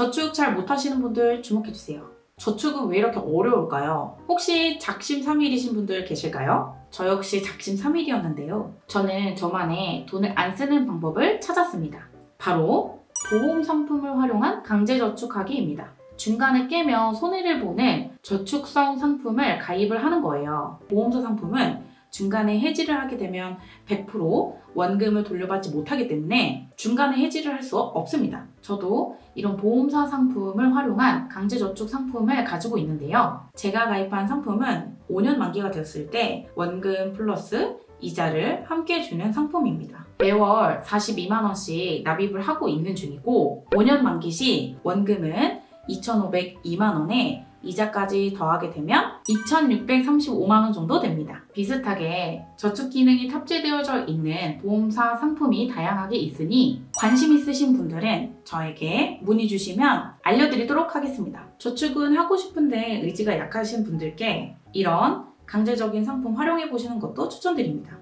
저축 잘 못하시는 분들 주목해주세요. 저축은 왜 이렇게 어려울까요? 혹시 작심 삼일이신 분들 계실까요? 저 역시 작심 삼일이었는데요. 저는 저만의 돈을 안 쓰는 방법을 찾았습니다. 바로 보험 상품을 활용한 강제 저축하기입니다. 중간에 깨면 손해를 보는 저축성 상품을 가입을 하는 거예요. 보험사 상품은 중간에 해지를 하게 되면 100% 원금을 돌려받지 못하기 때문에 중간에 해지를 할 수 없습니다. 저도 이런 보험사 상품을 활용한 강제저축 상품을 가지고 있는데요. 제가 가입한 상품은 5년 만기가 되었을 때 원금 플러스 이자를 함께 주는 상품입니다. 매월 42만원씩 납입을 하고 있는 중이고 5년 만기 시 원금은 2,502만원에 이자까지 더하게 되면 2,635만 원 정도 됩니다. 비슷하게 저축 기능이 탑재되어져 있는 보험사 상품이 다양하게 있으니 관심 있으신 분들은 저에게 문의 주시면 알려드리도록 하겠습니다. 저축은 하고 싶은데 의지가 약하신 분들께 이런 강제적인 상품 활용해 보시는 것도 추천드립니다.